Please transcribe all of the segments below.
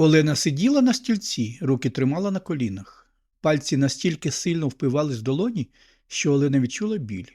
Олена сиділа на стільці, руки тримала на колінах. Пальці настільки сильно впивались в долоні, що Олена відчула біль.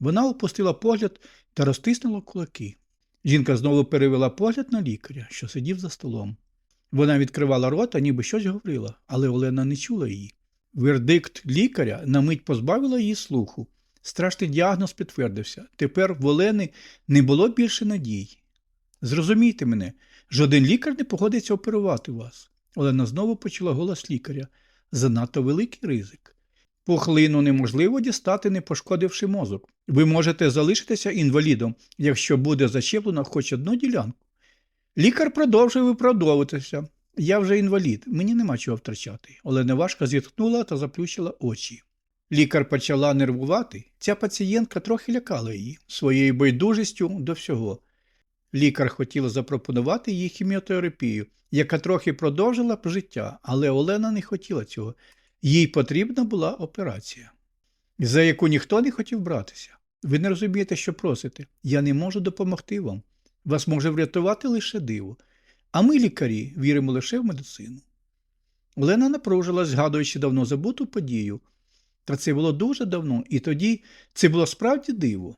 Вона опустила погляд та розтиснула кулаки. Жінка знову перевела погляд на лікаря, що сидів за столом. Вона відкривала рота, ніби щось говорила, але Олена не чула її. Вердикт лікаря на мить позбавила її слуху. Страшний діагноз підтвердився. Тепер в Олени не було більше надій. Зрозумійте мене, жоден лікар не погодиться оперувати вас. Олена знову почула голос лікаря. Занадто великий ризик. Пухлину неможливо дістати, не пошкодивши мозок. Ви можете залишитися інвалідом, якщо буде зачеплено хоч одну ділянку. Лікар продовжує виправдовуватися. Я вже інвалід, мені нема чого втрачати. Олена важко зітхнула та заплющила очі. Лікар почала нервувати. Ця пацієнтка трохи лякала її своєю байдужістю до всього. Лікар хотів запропонувати їй хіміотерапію, яка трохи продовжила б життя, але Олена не хотіла цього. Їй потрібна була операція, за яку ніхто не хотів братися. Ви не розумієте, що просите. Я не можу допомогти вам. Вас може врятувати лише диво. А ми, лікарі, віримо лише в медицину. Олена напружилась, згадуючи давно забуту подію. Та це було дуже давно, і тоді це було справді диво.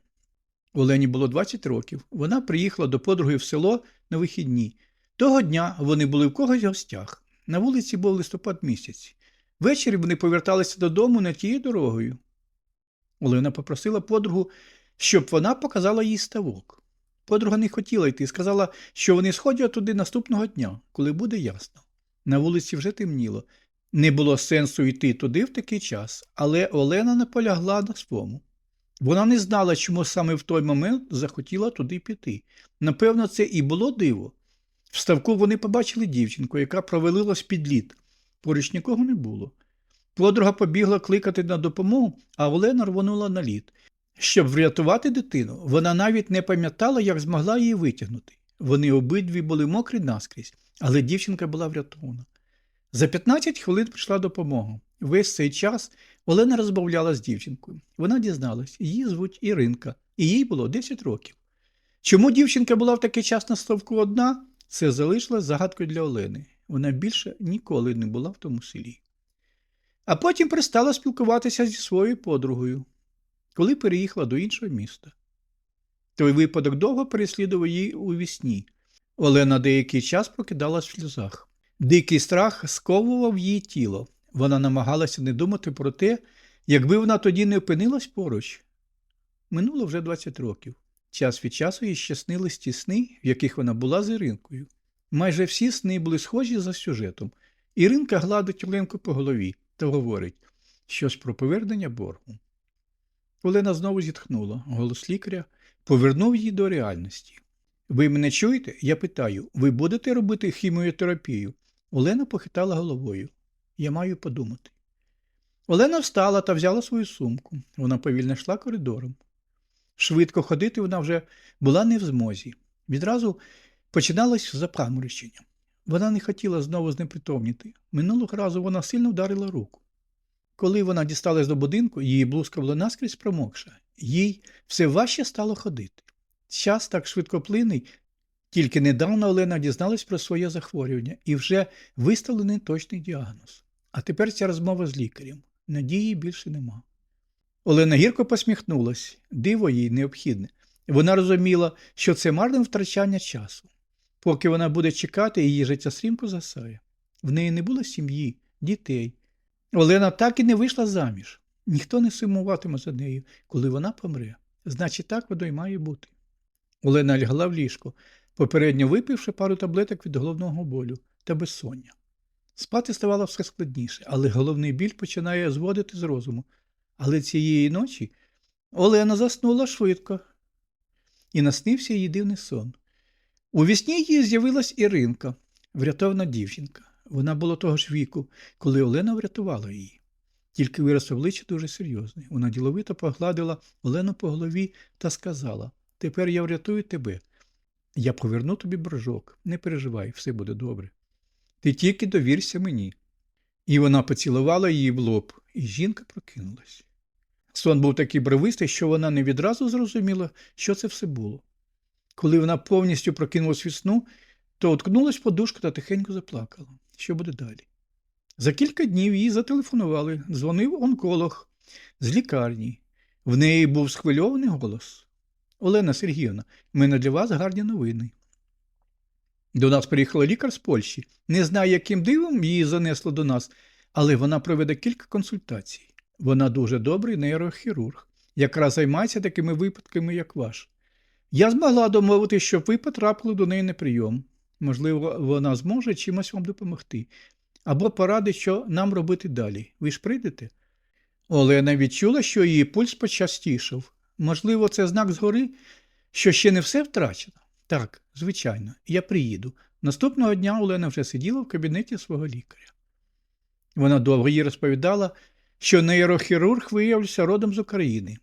Олені було 20 років. Вона приїхала до подруги в село на вихідні. Того дня вони були в когось гостях. На вулиці був листопад місяць. Ввечері вони поверталися додому не тією дорогою. Олена попросила подругу, щоб вона показала їй ставок. Подруга не хотіла йти, сказала, що вони сходять туди наступного дня, коли буде ясно. На вулиці вже темніло. Не було сенсу йти туди в такий час, але Олена наполягла на своєму. Вона не знала, чому саме в той момент захотіла туди піти. Напевно, це і було диво. В ставку вони побачили дівчинку, яка провалилась під лід. Поруч нікого не було. Подруга побігла кликати на допомогу, а Олена рвонула на лід. Щоб врятувати дитину, вона навіть не пам'ятала, як змогла її витягнути. Вони обидві були мокрі наскрізь, але дівчинка була врятована. За 15 хвилин прийшла допомога. Весь цей час Олена розмовляла з дівчинкою. Вона дізналась, її звуть Іринка, і їй було 10 років. Чому дівчинка була в такий час на ставку одна, це залишилось загадкою для Олени. Вона більше ніколи не була в тому селі. А потім перестала спілкуватися зі своєю подругою, коли переїхала до іншого міста. Той випадок довго переслідував її у вісні. Олена деякий час прокидалась в сльозах. Дикий страх сковував її тіло. Вона намагалася не думати про те, якби вона тоді не опинилась поруч. Минуло вже 20 років. Час від часу їй ще ті сни, в яких вона була з Іринкою. Майже всі сни були схожі за сюжетом. Іринка гладить Оленку по голові та говорить щось про повернення боргу. Олена знову зітхнула. Голос лікаря повернув її до реальності. Ви мене чуєте? Я питаю, ви будете робити хіміотерапію? Олена похитала головою. Я маю подумати. Олена встала та взяла свою сумку. Вона повільно йшла коридором. Швидко ходити вона вже була не в змозі. Відразу починалось запаморочення. Вона не хотіла знову знепритомніти. Минулого разу вона сильно вдарила руку. Коли вона дісталась до будинку, її блузка була наскрізь промокша. Їй все важче стало ходити. Час так швидко плиний, тільки недавно Олена дізналась про своє захворювання і вже виставлений точний діагноз. А тепер ця розмова з лікарем. Надії більше нема. Олена гірко посміхнулась, диво їй необхідне. Вона розуміла, що це марне втрачання часу. Поки вона буде чекати, її життя стрімко засає. В неї не було сім'ї, дітей. Олена так і не вийшла заміж. Ніхто не сумуватиме за нею, коли вона помре. Значить, так воно й має бути. Олена лягла в ліжко, попередньо випивши пару таблеток від головного болю та безсоння. Спати ставало все складніше, але головний біль починає зводити з розуму. Але цієї ночі Олена заснула швидко і наснився їй дивний сон. У вісні їй з'явилась Іринка, врятована дівчинка. Вона була того ж віку, коли Олена врятувала її. Тільки вираз обличчя дуже серйозний. Вона діловито погладила Олену по голові та сказала Тепер я врятую тебе. Я поверну тобі боржок. Не переживай, все буде добре. Ти тільки довірся мені. І вона поцілувала її в лоб, і жінка прокинулась. Сон був такий бровистий, що вона не відразу зрозуміла, що це все було. Коли вона повністю прокинулась від сну, то уткнулась подушку та тихенько заплакала. Що буде далі? За кілька днів їй зателефонували, дзвонив онколог з лікарні. В неї був схвильований голос. Олена Сергіївна, в мене для вас гарні новини. До нас приїхала лікар з Польщі. Не знаю, яким дивом її занесло до нас, але вона проведе кілька консультацій. Вона дуже добрий нейрохірург, якраз займається такими випадками, як ваш. Я змогла домовити, щоб ви потрапили до неї на прийом. Можливо, вона зможе чимось вам допомогти. Або порадить, що нам робити далі. Ви ж прийдете? Олена відчула, що її пульс почастішав. Можливо, це знак згори, що ще не все втрачено. Так, звичайно, я приїду. Наступного дня Олена вже сиділа в кабінеті свого лікаря. Вона довго їй розповідала, що нейрохірург виявився родом з України.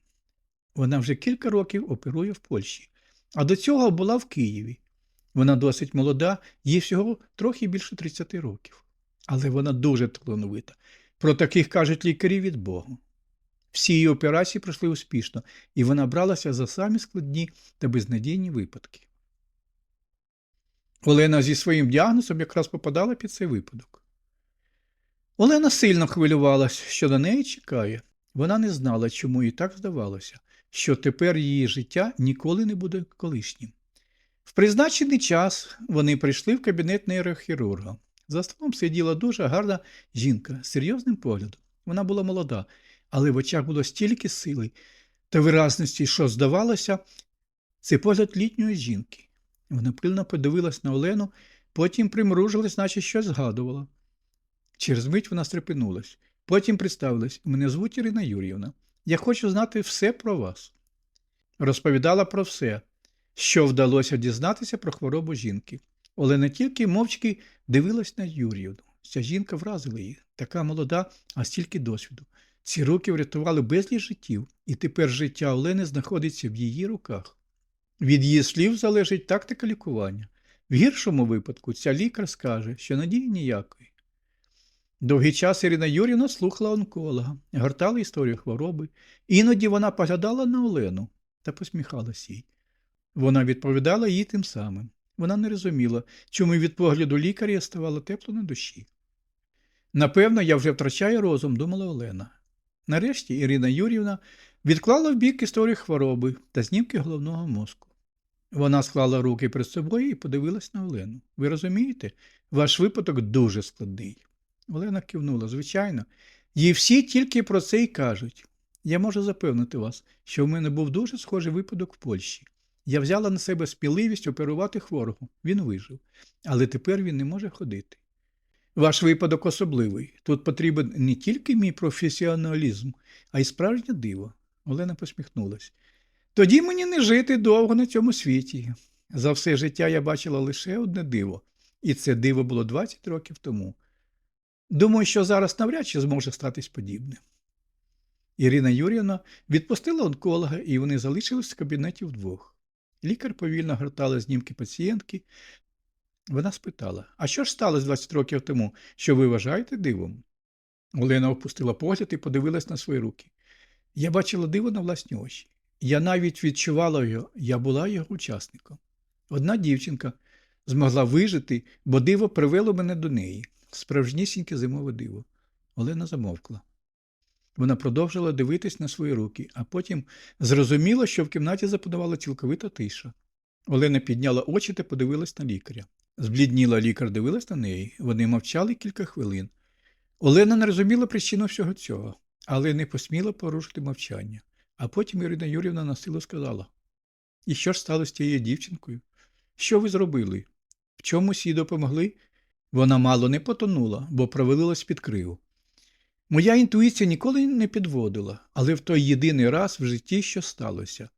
Вона вже кілька років оперує в Польщі, а до цього була в Києві. Вона досить молода, їй всього трохи більше 30 років. Але вона дуже талановита. Про таких кажуть лікарі від Бога. Всі її операції пройшли успішно, і вона бралася за самі складні та безнадійні випадки. Олена зі своїм діагнозом якраз попадала під цей випадок. Олена сильно хвилювалася, що на неї чекає. Вона не знала, чому їй так здавалося, що тепер її життя ніколи не буде колишнім. В призначений час вони прийшли в кабінет нейрохірурга. За столом сиділа дуже гарна жінка з серйозним поглядом. Вона була молода, але в очах було стільки сили та виразності, що здавалося, це погляд літньої жінки. Вона пильно подивилась на Олену, потім примружилась, наче щось згадувала. Через мить вона стрепенулась. Потім представилась мене звуть Ірина Юр'ївна. Я хочу знати все про вас. Розповідала про все, що вдалося дізнатися про хворобу жінки. Олена тільки мовчки дивилась на Юр'ївну. Ця жінка вразила її, така молода, а стільки досвіду. Ці роки врятували безліч життів, і тепер життя Олени знаходиться в її руках. Від її слів залежить тактика лікування. В гіршому випадку ця лікар скаже, що надії ніякої. Довгий час Ірина Юрівна слухала онколога, гортала історію хвороби. Іноді вона поглядала на Олену та посміхалась їй. Вона відповідала їй тим самим. Вона не розуміла, чому від погляду лікаря ставало тепло на душі. Напевно, я вже втрачаю розум, думала Олена. Нарешті Ірина Юрівна відклала в бік історію хвороби та знімки головного мозку. Вона склала руки перед собою і подивилась на Олену. Ви розумієте, ваш випадок дуже складний. Олена кивнула, звичайно, їй всі тільки про це й кажуть. Я можу запевнити вас, що в мене був дуже схожий випадок в Польщі. Я взяла на себе сміливість оперувати хворого. Він вижив, але тепер він не може ходити. Ваш випадок особливий. Тут потрібен не тільки мій професіоналізм, а й справжнє диво. Олена посміхнулась. Тоді мені не жити довго на цьому світі. За все життя я бачила лише одне диво, і це диво було 20 років тому. Думаю, що зараз навряд чи зможе статись подібним. Ірина Юрівна відпустила онколога, і вони залишились в кабінеті вдвох. Лікар повільно гортала знімки пацієнтки. Вона спитала: А що ж сталося 20 років тому, що ви вважаєте дивом? Олена опустила погляд і подивилась на свої руки. Я бачила диво на власні очі. Я навіть відчувала його, я була його учасником. Одна дівчинка змогла вижити, бо диво привело мене до неї. Справжнісіньке зимове диво. Олена замовкла. Вона продовжила дивитись на свої руки, а потім зрозуміла, що в кімнаті запанувала цілковита тиша. Олена підняла очі та подивилась на лікаря. Зблідніла лікар, дивилась на неї. Вони мовчали кілька хвилин. Олена не розуміла причину всього цього, але не посміла порушити мовчання. А потім Ірина Юрівна насилу сказала: І що ж сталося з тією дівчинкою? Що ви зробили? В чомусь їй допомогли? Вона мало не потонула, бо провалилась під криву. Моя інтуїція ніколи не підводила, але в той єдиний раз в житті що сталося.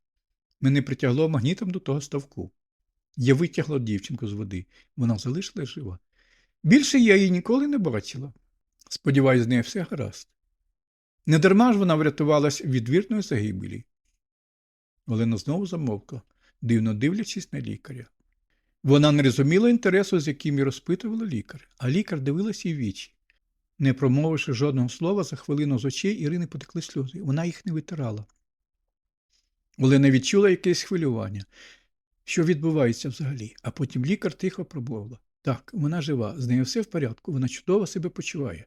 Мене притягло магнітом до того ставку. Я витягла дівчинку з води, вона залишилась жива. Більше я її ніколи не бачила. Сподіваюсь, з нею все гаразд. Недарма ж вона врятувалась від вірної загибелі. Олена знову замовкла, дивно дивлячись на лікаря. Вона не розуміла інтересу, з яким її розпитувала лікар, а лікар дивилась їй вічі. Не промовивши жодного слова, за хвилину з очей Ірини потекли сльози. Вона їх не витирала. Олена відчула якесь хвилювання. Що відбувається взагалі? А потім лікар тихо промовила. Так, вона жива, з нею все в порядку, вона чудово себе почуває.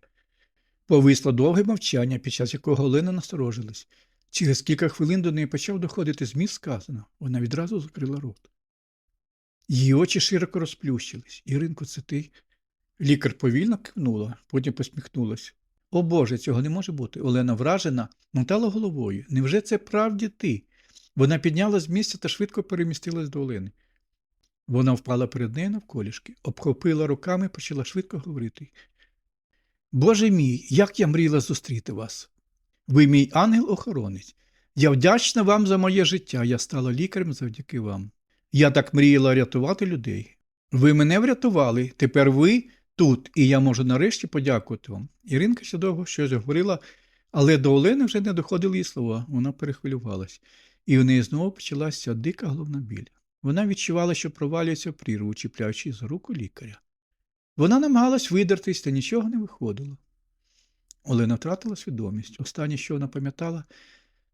Повисло довге мовчання, під час якого Олена насторожилась. Через кілька хвилин до неї почав доходити зміст сказано. Вона відразу закрила рот. Її очі широко розплющились. Іринко, це ти? Лікар повільно кивнула, потім посміхнулась. О Боже, цього не може бути. Олена вражена, мотала головою. Невже це правді ти? Вона підняла з місця та швидко перемістилась до Олени. Вона впала перед нею навколішки, обхопила руками і почала швидко говорити. Боже мій, як я мріла зустріти вас. Ви мій ангел-охоронець. Я вдячна вам за моє життя. Я стала лікарем завдяки вам. Я так мріяла рятувати людей. Ви мене врятували, тепер ви тут, і я можу нарешті подякувати вам. Іринка ще довго щось говорила, але до Олени вже не доходили її слова. Вона перехвилювалась, і в неї знову почалася дика головна біль. Вона відчувала, що провалюється в прірву, чіпляючись за руку лікаря. Вона намагалась видертись, та нічого не виходило. Олена втратила свідомість. Останнє, що вона пам'ятала,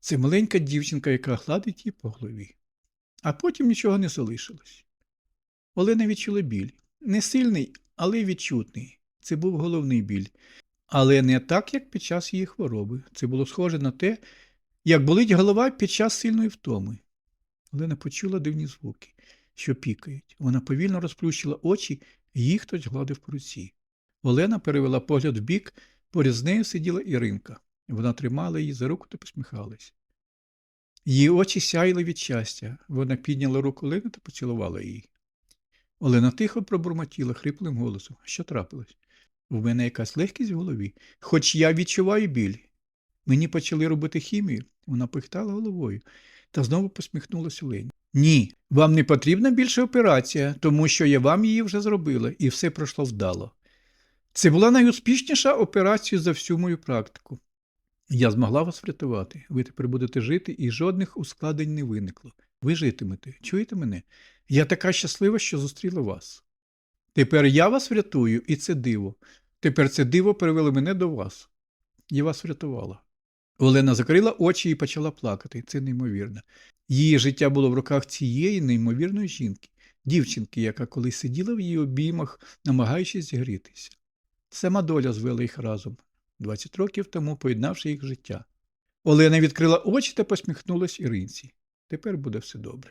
це маленька дівчинка, яка гладить її по голові. А потім нічого не залишилось. Олена відчула біль. Не сильний, але відчутний. Це був головний біль. Але не так, як під час її хвороби. Це було схоже на те, як болить голова під час сильної втоми. Олена почула дивні звуки, що пікають. Вона повільно розплющила очі, їх хтось гладив по руці. Олена перевела погляд вбік, поряд з нею сиділа Іринка. Вона тримала її за руку та посміхалась. Її очі сяїли від щастя. Вона підняла руку Олени та поцілувала її. Олена тихо пробурмотіла хриплим голосом. Що трапилось? У мене якась легкість в голові, хоч я відчуваю біль. Мені почали робити хімію. Вона пихтала головою та знову посміхнулася Олені. Ні, вам не потрібна більше операція, тому що я вам її вже зробила, і все пройшло вдало. Це була найуспішніша операція за всю мою практику. Я змогла вас врятувати. Ви тепер будете жити, і жодних ускладнень не виникло. Ви житимете. Чуєте мене? Я така щаслива, що зустріла вас. Тепер я вас врятую, і це диво. Тепер це диво привело мене до вас. Я вас врятувала. Олена закрила очі і почала плакати. Це неймовірно. Її життя було в руках цієї неймовірної жінки, дівчинки, яка колись сиділа в її обіймах, намагаючись зігрітися. Сама доля звела їх разом, 20 років тому поєднавши їх життя. Олена відкрила очі та посміхнулась Іринці. Тепер буде все добре.